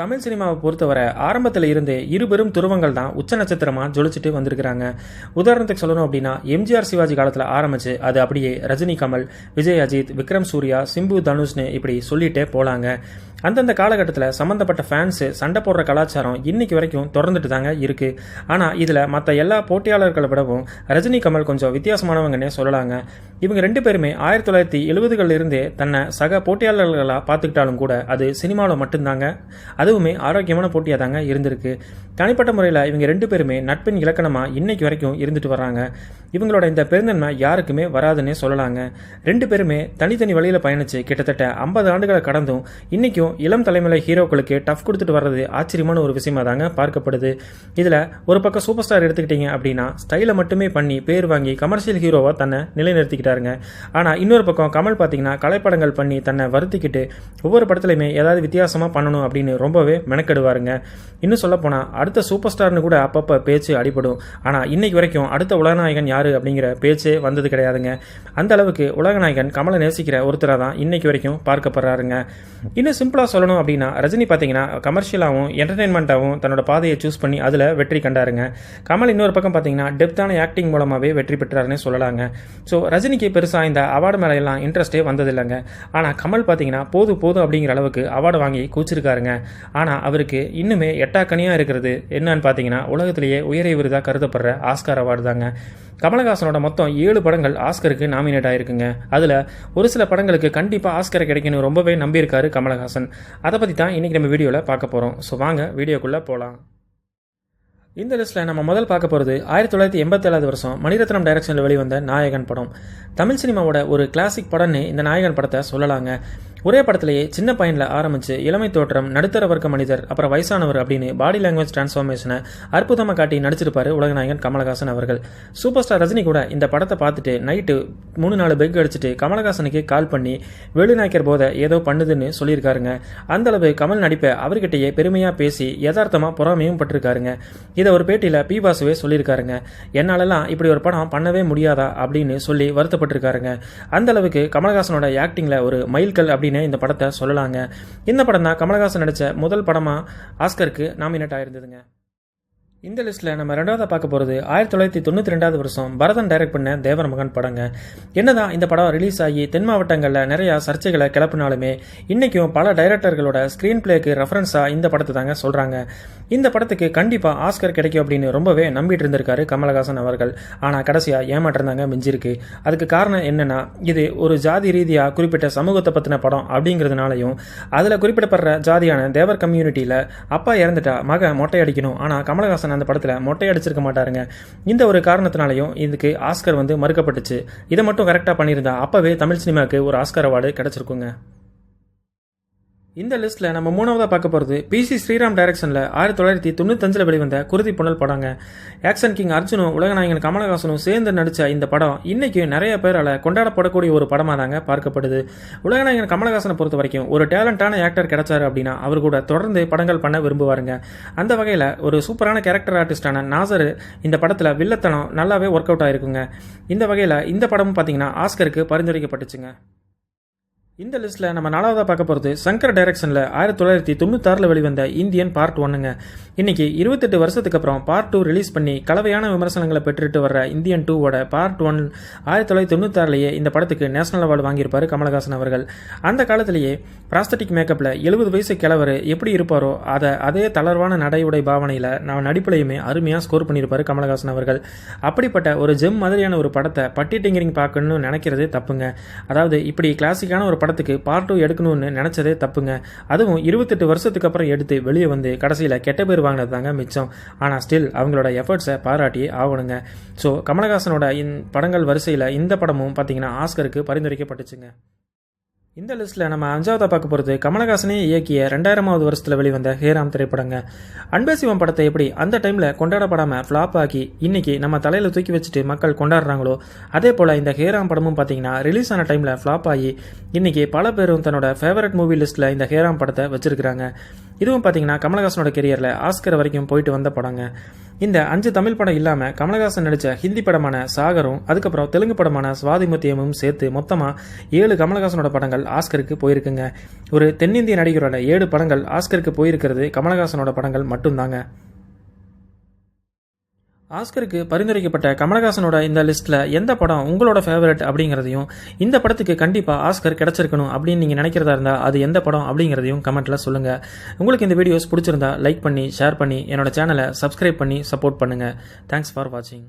தமிழ் சினிமாவை பொறுத்தவரை ஆரம்பத்தில் இருந்தே இரு பெரும் துருவங்கள் தான் உச்ச நட்சத்திரமாக ஜொலிச்சுட்டு வந்திருக்கிறாங்க. உதாரணத்துக்கு சொல்லணும் அப்படின்னா எம்ஜிஆர் சிவாஜி காலத்தில் ஆரம்பிச்சு அது அப்படியே ரஜினி கமல் விஜய் அஜித் விக்ரம் சூர்யா சிம்பு தனுஷ்னு இப்படி சொல்லிட்டே போலாங்க. அந்தந்த காலகட்டத்தில் சம்மந்தப்பட்ட ஃபேன்ஸு சண்டை போடுற கலாச்சாரம் இன்னைக்கு வரைக்கும் தொடர்ந்துட்டு தாங்க இருக்கு. ஆனால் இதில் மற்ற எல்லா போட்டியாளர்களை விடவும் ரஜினி கமல் கொஞ்சம் வித்தியாசமானவங்கன்னே சொல்லலாங்க. இவங்க ரெண்டு பேருமே ஆயிரத்தி தொள்ளாயிரத்தி எழுபதுகளில் இருந்தே தன்னை சக போட்டியாளர்களாக பார்த்துக்கிட்டாலும் கூட அது சினிமாவில் மட்டும்தாங்க. அதுவுமே ஆரோக்கியமான போட்டியாக தாங்க இருந்திருக்கு. தனிப்பட்ட முறையில் இவங்க ரெண்டு பேருமே நட்பின் இலக்கணமாக இன்னைக்கு வரைக்கும் இருந்துட்டு வர்றாங்க. இவங்களோட இந்த பெருந்தன்மை யாருக்குமே வராதுன்னே சொல்லலாங்க. ரெண்டு பேருமே தனித்தனி வழியில் பயணித்து கிட்டத்தட்ட ஐம்பது ஆண்டுகளை கடந்தும் இன்றைக்கும் இளம் தலைமுறை ஹீரோக்களுக்கு டஃப் கொடுத்துட்டு வர்றது ஆச்சரியமான ஒரு விஷயமா தாங்க பார்க்கப்படுது. இதில் ஒரு பக்கம் சூப்பர் ஸ்டார் எடுத்துக்கிட்டீங்க அப்படின்னா ஸ்டைலை மட்டுமே பண்ணி பேர் வாங்கி கமர்ஷியல் ஹீரோவாக தன்னை நிலைநிறுத்திக்கிட்டாருங்க. ஆனால் இன்னொரு பக்கம் கமல் பார்த்தீங்கன்னா கலைப்படங்கள் பண்ணி தன்னை வருத்திக்கிட்டு ஒவ்வொரு படத்துலையுமே ஏதாவது வித்தியாசமாக பண்ணணும் அப்படின்னு ரொம்ப ரொம்பவே மெனக்கெடுவாருங்க. இன்னும் சொல்லப்போனால் அடுத்த சூப்பர் ஸ்டார்னு கூட அப்பப்போ பேச்சு அடிபடும். ஆனால் இன்னைக்கு வரைக்கும் அடுத்த உலகநாயகன் யாரு அப்படிங்கிற பேச்சே வந்தது கிடையாதுங்க. அந்த அளவுக்கு உலகநாயகன் கமலை நேசிக்கிற ஒருத்தராக தான் இன்னைக்கு வரைக்கும் பார்க்கப்படுறாருங்க. இன்னும் சிம்பிளாக சொல்லணும் அப்படின்னா ரஜினி பார்த்தீங்கன்னா கமர்ஷியலாகவும் என்டர்டைன்மெண்ட்டாகவும் தன்னோட பாதையை சூஸ் பண்ணி அதில் வெற்றி கண்டாருங்க. கமல் இன்னொரு பக்கம் பார்த்தீங்கன்னா டெப்த்தான ஆக்டிங் மூலமாகவே வெற்றி பெற்றாருன்னு சொல்லலாங்க. ஸோ ரஜினிக்கு பெருசாக இந்த அவார்டு மேலையெல்லாம் இன்ட்ரெஸ்ட்டே வந்ததில்லைங்க. ஆனால் கமல் பார்த்தீங்கன்னா போதும் போதும் அப்படிங்கிற அளவுக்கு அவார்டு வாங்கி கூச்சிருக்காருங்க ஆனால் அவருக்கு இன்னுமே எட்டாக்கனியாக இருக்கிறது. என்னன்னு பார்த்தீங்கன்னா உலகத்திலேயே உயரிய விருதாக கருதப்படுற ஆஸ்கார் அவார்டு தாங்க. கமலஹாசனோட மொத்தம் ஏழு படங்கள் ஆஸ்கருக்கு நாமினேட் ஆயிருக்குங்க. அதில் ஒரு சில படங்களுக்கு கண்டிப்பாக ஆஸ்கர் கிடைக்கணும் ரொம்பவே நம்பியிருக்காரு கமலஹாசன். அதை பற்றி தான் இன்றைக்கி நம்ம வீடியோவில் பார்க்க போகிறோம் ஸோ வாங்க வீடியோக்குள்ளே போகலாம் இந்த லிஸ்ட்டில் நம்ம முதல் பார்க்க போகிறது ஆயிரத்தி தொள்ளாயிரத்தி எண்பத்தேழாவது வருஷம் மணிரத்னம் டைரக்ஷனில் வெளிவந்த நாயகன் படம். தமிழ் சினிமாவோட ஒரு கிளாசிக் படம்னு இந்த நாயகன் படத்தை சொல்லலாங்க. ஒரே படத்திலேயே சின்ன பையனில் ஆரம்பித்து இளமை தோற்றம் நடுத்தர வர்க்க மனிதர் அப்புறம் வயசானவர் அப்படின்னு பாடி லாங்குவேஜ் டிரான்ஸ்ஃபார்மேஷனை அற்புதமாக காட்டி நடிச்சிருப்பாரு உலகநாயகன் கமலஹாசன் அவர்கள். சூப்பர் ஸ்டார் ரஜினி கூட இந்த படத்தை பார்த்துட்டு நைட்டு மூணு நாலு பெக் அடிச்சுட்டு கமலஹாசனுக்கு கால் பண்ணி வேலுநாயக்கர் போதை ஏதோ பண்ணுதுன்னு சொல்லியிருக்காருங்க. அந்தளவு கமல் நடிப்பை அவர்கிட்டயே பெருமையாக பேசி யதார்த்தமாக பொறாமையும் பட்டிருக்காருங்க. இதை ஒரு பேட்டியில் பி வாசுவே சொல்லியிருக்காருங்க. என்னாலலாம் இப்படி ஒரு படம் பண்ணவே முடியாதா? அப்படின்னு சொல்லி வருத்தப்பட்டிருக்காருங்க. அந்தளவுக்கு கமலஹாசனோட ஆக்டிங்கில் ஒரு மைல்கல் அப்படின்னு இந்த படத்தை சொல்லலாங்க. இந்த படம் தான் கமலஹாசன் நடித்த முதல் படமாக ஆஸ்கருக்கு நாமினேட் ஆயிருந்ததுங்க. இந்த லிஸ்ட்டில் நம்ம ரெண்டாவது பார்க்க போகிறது ஆயிரத்தி தொள்ளாயிரத்தி தொண்ணூற்றி ரெண்டாவது வருஷம் பரதன் டைரக்ட் பண்ண தேவர் மகன் படங்க. என்னதான் இந்த படம் ரிலீஸ் ஆகி தென் மாவட்டங்களில் நிறையா சர்ச்சைகளை கிளப்பினாலுமே இன்றைக்கும் பல டைரக்டர்களோட ஸ்க்ரீன் பிளேக்கு ரெஃபரன்ஸாக இந்த படத்தை தாங்க சொல்கிறாங்க இந்த படத்துக்கு கண்டிப்பாக ஆஸ்கர் கிடைக்கும் அப்படின்னு ரொம்பவே நம்பிட்டு இருந்திருக்காரு கமலஹாசன் அவர்கள். ஆனால் கடைசியாக ஏமாற்றம் தாங்க மிஞ்சிருக்கு. அதுக்கு காரணம் என்னென்னா இது ஒரு ஜாதி ரீதியாக குறிப்பிட்ட சமூகத்தை பற்றின படம் அப்படிங்கிறதுனாலையும் அதில் குறிப்பிடப்படுற ஜாதியான தேவர் கம்யூனிட்டியில் அப்பா இறந்துட்டா மக மொட்டை அடிக்கணும் ஆனால் கமலஹாசன் அந்த படத்தில் மொட்டை அடிச்சிருக்க மாட்டாருங்க. இந்த ஒரு காரணத்தினாலையும் இதுக்கு ஆஸ்கர் வந்து மறுக்கப்பட்டுச்சு. இதை மட்டும் கரெக்டாக பண்ணியிருந்தா அப்போவே தமிழ் சினிமாவுக்கு ஒரு ஆஸ்கர் அவார்டு கிடச்சிருக்குங்க. இந்த லிஸ்ட்டில் நம்ம மூணாவதாக பார்க்க போகிறது பிசி ஸ்ரீராம் டைரக்ஷனில் ஆயிரத்தி தொள்ளாயிரத்தி தொண்ணூத்தஞ்சில் வெளிவந்த குருதி புனல் படங்க. ஆக்ஷன் கிங் அர்ஜுனும் உலகநாயகன் கமலஹாசனும் சேர்ந்து நடித்த இந்த படம் இன்றைக்கும் நிறைய பேரால் கொண்டாடப்படக்கூடிய ஒரு படமாக தாங்க பார்க்கப்படுது. உலகநாயகன் கமலஹாசனை பொறுத்த வரைக்கும் ஒரு டேலண்டான ஆக்டர் கிடைச்சாரு அப்படின்னா அவர் கூட தொடர்ந்து படங்கள் பண்ண விரும்புவாருங்க. அந்த வகையில் ஒரு சூப்பரான கேரக்டர் ஆர்டிஸ்டான நாசர் இந்த படத்தில் வில்லத்தனம் நல்லாவே ஒர்க் அவுட் ஆயிருக்குங்க. இந்த வகையில் இந்த படமும் பார்த்தீங்கன்னா ஆஸ்கருக்கு பரிந்துரைக்கப்பட்டுச்சுங்க. இந்த லிஸ்ட்டில் நம்ம நாலாவதாக பார்க்க போகிறது சங்கர் டைரக்ஷனில் ஆயிரத்தி தொள்ளாயிரத்தி தொண்ணூத்தாறில் வெளிவந்த இந்தியன் பார்ட் ஒன்னுங்க இன்றைக்கி இருபத்தெட்டு வருஷத்துக்கு அப்புறம் பார்ட் டூ ரிலீஸ் பண்ணி கலவையான விமர்சனங்களை பெற்றுட்டு வர்ற இந்தியன் டூவோட பார்ட் ஒன் ஆயிரத்தி தொள்ளாயிரத்தி தொண்ணூத்தாறுலேயே இந்த படத்துக்கு நேஷனல் அவார்டு வாங்கியிருப்பார் கமலஹாசன் அவர்கள். அந்த காலத்திலேயே பிராஸ்தட்டிக் மேக்கப்பில் எழுபது வயசு கிழவர் எப்படி இருப்பாரோ அதை அதே தளர்வான நடையுடை பாவனையில் நான் நடிப்புலையுமே அருமையாக ஸ்கோர் பண்ணியிருப்பார் கமலஹாசன் அவர்கள். அப்படிப்பட்ட ஒரு ஜெம் மாதிரியான ஒரு படத்தை பட்டி டிங்கரிங் பார்க்கணும்னு நினைக்கிறதே தப்புங்க. அதாவது இப்படி கிளாசிக்கான ஒரு படத்துக்கு பார்ட் டூ எடுக்கணும்னு நினச்சதே தப்புங்க. அதுவும் இருபத்தெட்டு வருஷத்துக்கு அப்புறம் எடுத்து வெளியே வந்து கடைசியில் கெட்ட பேர் வாங்கினது தாங்க மிச்சம். ஆனால் ஸ்டில் அவங்களோட எஃபர்ட்ஸை பாராட்டி ஆகணுங்க. ஸோ கமலஹாசனோட இந் படங்கள் வரிசையில் இந்த படமும் பார்த்தீங்கன்னா ஆஸ்கருக்கு பரிந்துரைக்கப்பட்டுச்சுங்க. இந்த லிஸ்ட்டில் நம்ம அஞ்சாவதாக பார்க்க போகிறது கமலஹாசனே இயக்கிய ரெண்டாயிரமாவது வருஷத்தில் வெளிவந்த ஹேராம் திரைப்படங்க. அன்பே சிவம் படத்தை எப்படி அந்த டைமில் கொண்டாடப்படாமல் ஃப்ளாப் ஆக்கி இன்றைக்கி நம்ம தலையில் தூக்கி வச்சுட்டு மக்கள் கொண்டாடுறாங்களோ அதே போல் இந்த ஹேராம் படமும் பார்த்தீங்கன்னா ரிலீஸ் ஆன டைமில் ஃப்ளாப் ஆகி இன்றைக்கி பல பேரும் தன்னோட ஃபேவரட் மூவி லிஸ்ட்டில் இந்த ஹேராம் படத்தை வச்சுருக்கிறாங்க. இதுவும் பார்த்தீங்கன்னா கமலஹாசனோட கெரியரில் ஆஸ்கர் வரைக்கும் போயிட்டு வந்த படங்க. இந்த அஞ்சு தமிழ் படம் இல்லாமல் கமலஹாசன் நடித்த ஹிந்தி படமான சாகரும் அதுக்கப்புறம் தெலுங்கு படமான சுவாதிமுத்தியமும் சேர்த்து மொத்தமாக ஏழு கமலஹாசனோட படங்கள் படங்கள் ஆஸ்கருக்கு போயிருக்குங்க. ஒரு தென்னிந்திய நடிகரோட ஏழு படங்கள் ஆஸ்கருக்கு போயிருக்கிறது கமலஹாசனோட படங்கள் மட்டும்தாங்க. ஆஸ்கருக்கு பரிந்துரைக்கப்பட்ட கமலஹாசனோட இந்த லிஸ்ட்டில் எந்த படம் உங்களோட ஃபேவரட் அப்படிங்கிறதையும் இந்த படத்துக்கு கண்டிப்பாக ஆஸ்கர் கிடச்சிருக்கணும் அப்படின்னு நீங்கள் நினைக்கிறதா இருந்தால் அது எந்த படம் அப்படிங்கிறதையும் கமெண்ட்டில் சொல்லுங்கள் உங்களுக்கு இந்த வீடியோஸ் பிடிச்சிருந்தா லைக் பண்ணி ஷேர் பண்ணி என்னோட சேனலை சப்ஸ்கிரைப் பண்ணி சப்போர்ட் பண்ணுங்கள் தேங்க்ஸ் ஃபார் வாட்சிங்